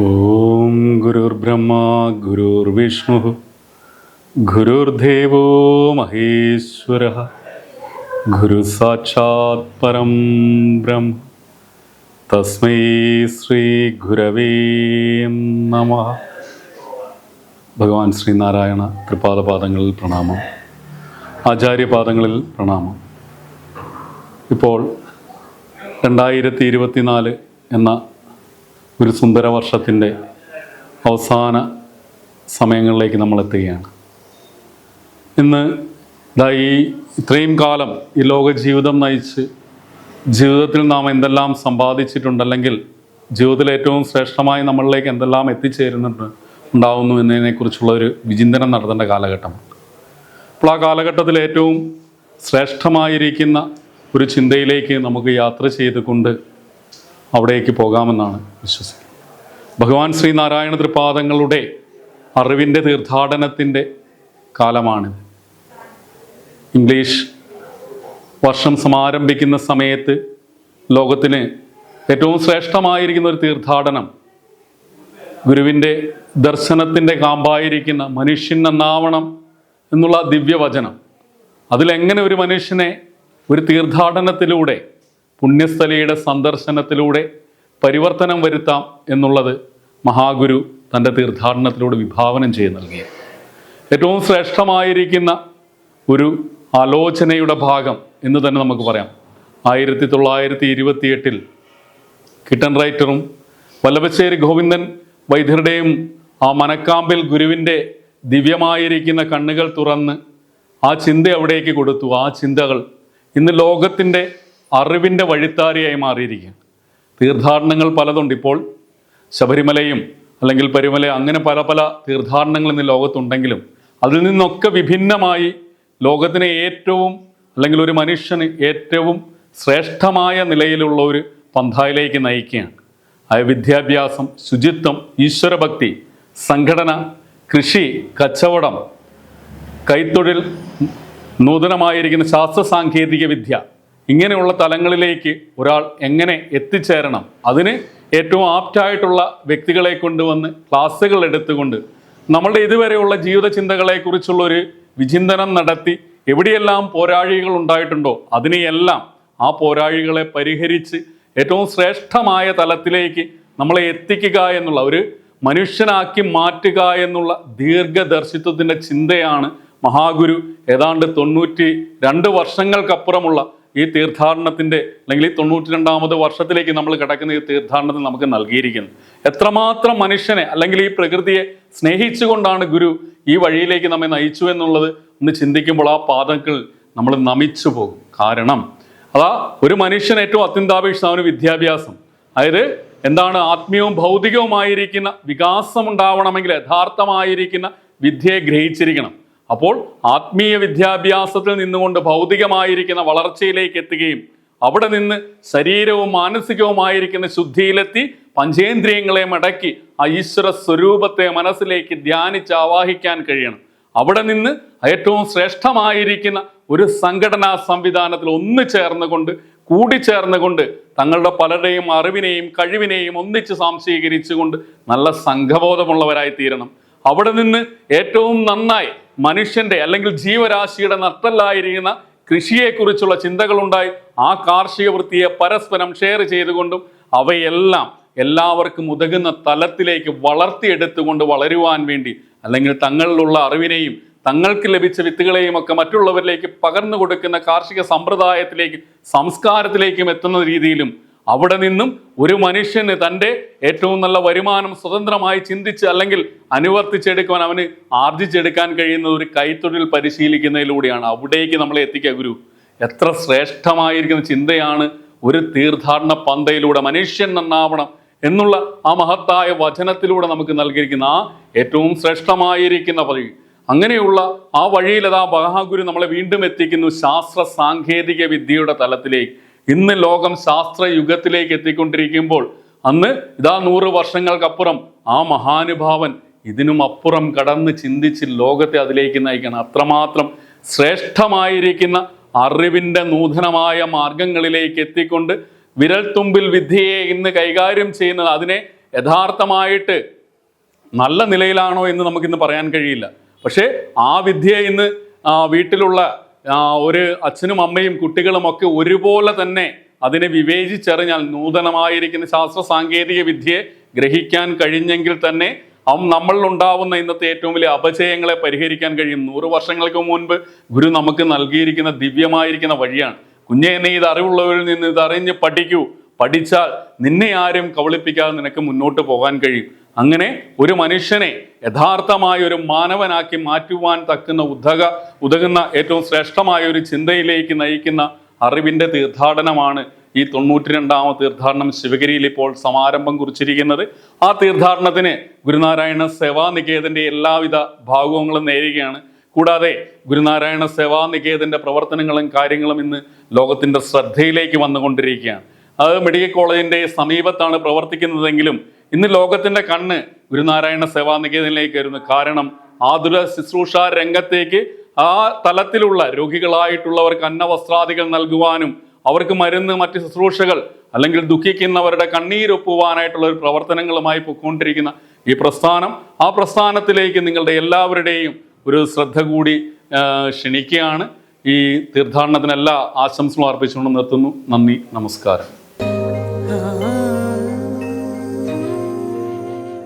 ഓം ഗുരുർബ്രഹ്മ ഗുരുർവിഷ്ണു ഗുരുർദേവോ മഹേശ്വര ഗുരു സാക്ഷാത് പരം ബ്രഹ്മ തസ്മൈ ശ്രീ ഗുരവേ നമ. ഭഗവാൻ ശ്രീനാരായണ ത്രിപാദപാദങ്ങളിൽ പ്രണാമം. ആചാര്യപാദങ്ങളിൽ പ്രണാമം. ഇപ്പോൾ രണ്ടായിരത്തി ഇരുപത്തിനാല് എന്ന ഒരു സുന്ദര വർഷത്തിന്റെ അവസാന സമയങ്ങളിലേക്ക് നമ്മൾ എത്തുകയാണ്. ഇന്ന് ഇതാ ഈ ഇത്രയും കാലം ഈ ലോക ജീവിതം നയിച്ച് ജീവിതത്തിൽ നാം എന്തെല്ലാം സമ്പാദിച്ചിട്ടുണ്ട് അല്ലെങ്കിൽ ജീവിതത്തിൽ ഏറ്റവും ശ്രേഷ്ഠമായി നമ്മളിലേക്ക് എന്തെല്ലാം എത്തിച്ചേരുന്നുണ്ട് ഉണ്ടാവുന്നു എന്നതിനെക്കുറിച്ചുള്ള ഒരു വിചിന്തനം നടത്തേണ്ട കാലഘട്ടമാണ്. അപ്പോൾ ആ കാലഘട്ടത്തിൽ ഏറ്റവും ശ്രേഷ്ഠമായിരിക്കുന്ന ഒരു ചിന്തയിലേക്ക് നമുക്ക് യാത്ര ചെയ്തുകൊണ്ട് അവിടേക്ക് പോകാമെന്നാണ് വിശ്വസിക്കുന്നത്. ഭഗവാൻ ശ്രീനാരായണ തൃപാദങ്ങളുടെ അറിവിന്റെ തീർത്ഥാടനത്തിന്റെ കാലമാണിത്. ഇംഗ്ലീഷ് വർഷം സമാരംഭിക്കുന്ന സമയത്ത് ലോകത്തിന് ഏറ്റവും ശ്രേഷ്ഠമായിരിക്കുന്ന ഒരു തീർത്ഥാടനം ഗുരുവിന്റെ ദർശനത്തിന്റെ കാമ്പായിരിക്കുന്ന മനുഷ്യൻ നന്നാവണം എന്നുള്ള ദിവ്യവചനം. അതിലെങ്ങനെ ഒരു മനുഷ്യനെ ഒരു തീർത്ഥാടനത്തിലൂടെ പുണ്യസ്ഥലിയുടെ സന്ദർശനത്തിലൂടെ പരിവർത്തനം വരുത്താം എന്നുള്ളത് മഹാഗുരു തന്റെ തീർത്ഥാടനത്തിലൂടെ വിഭാവനം ചെയ്ത് നൽകി ഏറ്റവും ശ്രേഷ്ഠമായിരിക്കുന്ന ഒരു ആലോചനയുടെ ഭാഗം എന്ന് തന്നെ നമുക്ക് പറയാം. ആയിരത്തി തൊള്ളായിരത്തി ഇരുപത്തിയെട്ടിൽ കിട്ടൻ റൈറ്ററും വല്ലഭശ്ശേരി ഗോവിന്ദൻ വൈദ്യരുടെയും ആ മനക്കാമ്പിൽ ഗുരുവിന്റെ ദിവ്യമായിരിക്കുന്ന കണ്ണുകൾ തുറന്ന് ആ ചിന്ത അവിടേക്ക് കൊടുത്തു. ആ ചിന്തകൾ ഇന്ന് ലോകത്തിന്റെ അറിവിന്റെ വഴിത്താരിയായി മാറിയിരിക്കുകയാണ്. തീർത്ഥാടനങ്ങൾ പലതുണ്ട്. ഇപ്പോൾ ശബരിമലയും അല്ലെങ്കിൽ പരിമല അങ്ങനെ പല പല തീർത്ഥാടനങ്ങൾ ഇന്ന് ലോകത്തുണ്ടെങ്കിലും അതിൽ നിന്നൊക്കെ വിഭിന്നമായി ലോകത്തിനെ ഏറ്റവും അല്ലെങ്കിൽ ഒരു മനുഷ്യന് ഏറ്റവും ശ്രേഷ്ഠമായ നിലയിലുള്ള ഒരു പന്ഥായിലേക്ക് നയിക്കുകയാണ്. അത് വിദ്യാഭ്യാസം ശുചിത്വം ഈശ്വരഭക്തി സംഘടന കൃഷി കച്ചവടം കൈത്തൊഴിൽ നൂതനമായിരിക്കുന്ന ശാസ്ത്ര സാങ്കേതിക വിദ്യ ഇങ്ങനെയുള്ള തലങ്ങളിലേക്ക് ഒരാൾ എങ്ങനെ എത്തിച്ചേരണം? അതിന് ഏറ്റവും ആപ്റ്റായിട്ടുള്ള വ്യക്തികളെ കൊണ്ടുവന്ന് ക്ലാസ്സുകൾ എടുത്തുകൊണ്ട് നമ്മളുടെ ഇതുവരെയുള്ള ജീവിത ചിന്തകളെക്കുറിച്ചുള്ള ഒരു വിചിന്തനം നടത്തി എവിടെയെല്ലാം പോരാഴികൾ ഉണ്ടായിട്ടുണ്ടോ അതിനെയെല്ലാം ആ പോരാഴികളെ പരിഹരിച്ച് ഏറ്റവും ശ്രേഷ്ഠമായ തലത്തിലേക്ക് നമ്മളെ എത്തിക്കുക എന്നുള്ള ഒരു മനുഷ്യനാക്കി മാറ്റുക എന്നുള്ള ദീർഘദർശിത്വത്തിന്റെ ചിന്തയാണ് മഹാഗുരു. ഏതാണ്ട് തൊണ്ണൂറ്റി രണ്ട് വർഷങ്ങൾക്കപ്പുറമുള്ള ഈ തീർത്ഥാടനത്തിന്റെ അല്ലെങ്കിൽ ഈ തൊണ്ണൂറ്റി രണ്ടാമത് വർഷത്തിലേക്ക് നമ്മൾ കിടക്കുന്ന ഈ തീർത്ഥാടനത്തിൽ നമുക്ക് നൽകിയിരിക്കുന്നത് എത്രമാത്രം മനുഷ്യനെ അല്ലെങ്കിൽ ഈ പ്രകൃതിയെ സ്നേഹിച്ചുകൊണ്ടാണ് ഗുരു ഈ വഴിയിലേക്ക് നമ്മെ നയിച്ചു എന്നുള്ളത് ഒന്ന് ചിന്തിക്കുമ്പോൾ ആ പാദങ്ങൾ നമ്മൾ നമിച്ചു പോകും. കാരണം അതാ ഒരു മനുഷ്യൻ ഏറ്റവും അത്യന്താപേക്ഷിതമാണ് വിദ്യാഭ്യാസം. അതായത് എന്താണ് ആത്മീയവും ഭൗതികവുമായിരിക്കുന്ന വികാസം ഉണ്ടാവണമെങ്കിൽ യഥാർത്ഥമായിരിക്കുന്ന വിദ്യയെ ഗ്രഹിച്ചിരിക്കണം. അപ്പോൾ ആത്മീയ വിദ്യാഭ്യാസത്തിൽ നിന്നുകൊണ്ട് ഭൗതികമായിരിക്കുന്ന വളർച്ചയിലേക്ക് എത്തുകയും അവിടെ നിന്ന് ശരീരവും മാനസികവുമായിരിക്കുന്ന ശുദ്ധിയിലെത്തി പഞ്ചേന്ദ്രിയങ്ങളെ മടക്കി ആ ഈശ്വര സ്വരൂപത്തെ മനസ്സിലേക്ക് ധ്യാനിച്ച് ആവാഹിക്കാൻ കഴിയണം. അവിടെ നിന്ന് ഏറ്റവും ശ്രേഷ്ഠമായിരിക്കുന്ന ഒരു സംഘടനാ സംവിധാനത്തിൽ ഒന്നു ചേർന്നുകൊണ്ട് കൂടിച്ചേർന്നുകൊണ്ട് തങ്ങളുടെ പലരുടെയും അറിവിനെയും കഴിവിനെയും ഒന്നിച്ച് സാംശീകരിച്ചുകൊണ്ട് നല്ല സംഘബോധമുള്ളവരായി തീരണം. അവിടെ നിന്ന് ഏറ്റവും നന്നായി മനുഷ്യന്റെ അല്ലെങ്കിൽ ജീവരാശിയുടെ നട്ടല്ലായിരിക്കുന്ന കൃഷിയെക്കുറിച്ചുള്ള ചിന്തകളുണ്ടായി ആ കാർഷിക വൃത്തിയെ പരസ്പരം ഷെയർ ചെയ്തുകൊണ്ടും അവയെല്ലാം എല്ലാവർക്കും ഉതകുന്ന തലത്തിലേക്ക് വളർത്തിയെടുത്തുകൊണ്ട് വളരുവാൻ വേണ്ടി അല്ലെങ്കിൽ തങ്ങളിലുള്ള അറിവിനെയും തങ്ങൾക്ക് ലഭിച്ച വിത്തുകളെയും ഒക്കെ മറ്റുള്ളവരിലേക്ക് പകർന്നു കൊടുക്കുന്ന കാർഷിക സമ്പ്രദായത്തിലേക്കും സംസ്കാരത്തിലേക്കും എത്തുന്ന രീതിയിലും അവിടെ നിന്നും ഒരു മനുഷ്യന് തന്റെ ഏറ്റവും നല്ല വരുമാനം സ്വതന്ത്രമായി ചിന്തിച്ച് അല്ലെങ്കിൽ അനുവർത്തിച്ചെടുക്കുവാൻ അവന് ആർജിച്ചെടുക്കാൻ കഴിയുന്ന ഒരു കൈത്തൊഴിൽ പരിശീലിക്കുന്നതിലൂടെയാണ്. അവിടേക്ക് നമ്മളെ എത്തിക്കുക ഗുരു. എത്ര ശ്രേഷ്ഠമായിരിക്കുന്ന ചിന്തയാണ് ഒരു തീർത്ഥാടന പന്തയിലൂടെ മനുഷ്യൻ നന്നാവണം എന്നുള്ള ആ മഹത്തായ വചനത്തിലൂടെ നമുക്ക് നൽകിയിരിക്കുന്ന ആ ഏറ്റവും ശ്രേഷ്ഠമായിരിക്കുന്ന വഴി. അങ്ങനെയുള്ള ആ വഴിയിൽ അതാ മഹാഗുരു നമ്മളെ വീണ്ടും എത്തിക്കുന്നു ശാസ്ത്ര സാങ്കേതിക വിദ്യയുടെ തലത്തിലേക്ക്. ഇന്ന് ലോകം ശാസ്ത്ര യുഗത്തിലേക്ക് എത്തിക്കൊണ്ടിരിക്കുമ്പോൾ അന്ന് ഇതാ നൂറ് വർഷങ്ങൾക്കപ്പുറം ആ മഹാനുഭാവൻ ഇതിനും അപ്പുറം കടന്ന് ചിന്തിച്ച് ലോകത്തെ അതിലേക്ക് നയിക്കണം. അത്രമാത്രം ശ്രേഷ്ഠമായിരിക്കുന്ന അറിവിന്റെ നൂതനമായ മാർഗങ്ങളിലേക്ക് എത്തിക്കൊണ്ട് വിരൽത്തുമ്പിൽ വിദ്യയെ ഇന്ന് കൈകാര്യം ചെയ്യുന്നത് അതിനെ യഥാർത്ഥമായിട്ട് നല്ല നിലയിലാണോ എന്ന് നമുക്കിന്ന് പറയാൻ കഴിയില്ല. പക്ഷേ ആ വിദ്യയെ ഇന്ന് വീട്ടിലുള്ള ഒരു അച്ഛനും അമ്മയും കുട്ടികളും ഒക്കെ ഒരുപോലെ തന്നെ അതിനെ വിവേചിച്ചറിഞ്ഞാൽ നൂതനമായിരിക്കുന്ന ശാസ്ത്ര സാങ്കേതിക വിദ്യയെ ഗ്രഹിക്കാൻ കഴിഞ്ഞെങ്കിൽ തന്നെ നമ്മളിൽ ഉണ്ടാവുന്ന ഇന്നത്തെ ഏറ്റവും വലിയ അപജയങ്ങളെ പരിഹരിക്കാൻ കഴിയും. നൂറ് വർഷങ്ങൾക്ക് മുൻപ് ഗുരു നമുക്ക് നൽകിയിരിക്കുന്ന ദിവ്യമായിരിക്കുന്ന വഴിയാണ്. കുഞ്ഞെ നീ ഇത് അറിവുള്ളവരിൽ നിന്ന് ഇത് പഠിക്കൂ. പഠിച്ചാൽ നിന്നെ ആരും കബളിപ്പിക്കാതെ നിനക്ക് മുന്നോട്ട് പോകാൻ കഴിയും. അങ്ങനെ ഒരു മനുഷ്യനെ യഥാർത്ഥമായ ഒരു മാനവനാക്കി മാറ്റുവാൻ തക്കുന്ന ഉദക ഉതകുന്ന ഏറ്റവും ശ്രേഷ്ഠമായ ഒരു ചിന്തയിലേക്ക് നയിക്കുന്ന അറിവിന്റെ തീർത്ഥാടനമാണ് ഈ തൊണ്ണൂറ്റി രണ്ടാമ തീർത്ഥാടനം ശിവഗിരിയിൽ ഇപ്പോൾ സമാരംഭം കുറിച്ചിരിക്കുന്നത്. ആ തീർത്ഥാടനത്തിന് ഗുരുനാരായണ സേവാനികേതന്റെ എല്ലാവിധ ഭാഗങ്ങളും നേരുകയാണ്. കൂടാതെ ഗുരുനാരായണ സേവാനികേതന്റെ പ്രവർത്തനങ്ങളും കാര്യങ്ങളും ഇന്ന് ലോകത്തിന്റെ ശ്രദ്ധയിലേക്ക് വന്നുകൊണ്ടിരിക്കുകയാണ്. അത് മെഡിക്കൽ കോളേജിന്റെ സമീപത്താണ് പ്രവർത്തിക്കുന്നതെങ്കിലും ഇന്ന് ലോകത്തിന്റെ കണ്ണ് ഗുരുനാരായണ സേവാനികേതനിലേക്ക് വരുന്നു. കാരണം ആതുര ശുശ്രൂഷ രംഗത്തേക്ക് ആ തലത്തിലുള്ള രോഗികളായിട്ടുള്ളവർക്ക് അന്നവസ്ത്രാദികൾ നൽകുവാനും അവർക്ക് മരുന്ന് മറ്റ് ശുശ്രൂഷകൾ അല്ലെങ്കിൽ ദുഃഖിക്കുന്നവരുടെ കണ്ണീരൊപ്പുവാനായിട്ടുള്ള ഒരു പ്രവർത്തനങ്ങളുമായി പൊയ്ക്കൊണ്ടിരിക്കുന്ന ഈ പ്രസ്ഥാനം. ആ പ്രസ്ഥാനത്തിലേക്ക് നിങ്ങളുടെ എല്ലാവരുടെയും ഒരു ശ്രദ്ധ കൂടി ക്ഷണിക്കുകയാണ്. ഈ തീർത്ഥാടനത്തിനെല്ലാ ആശംസകളും അർപ്പിച്ചുകൊണ്ട് നിർത്തുന്നു. നന്ദി നമസ്കാരം.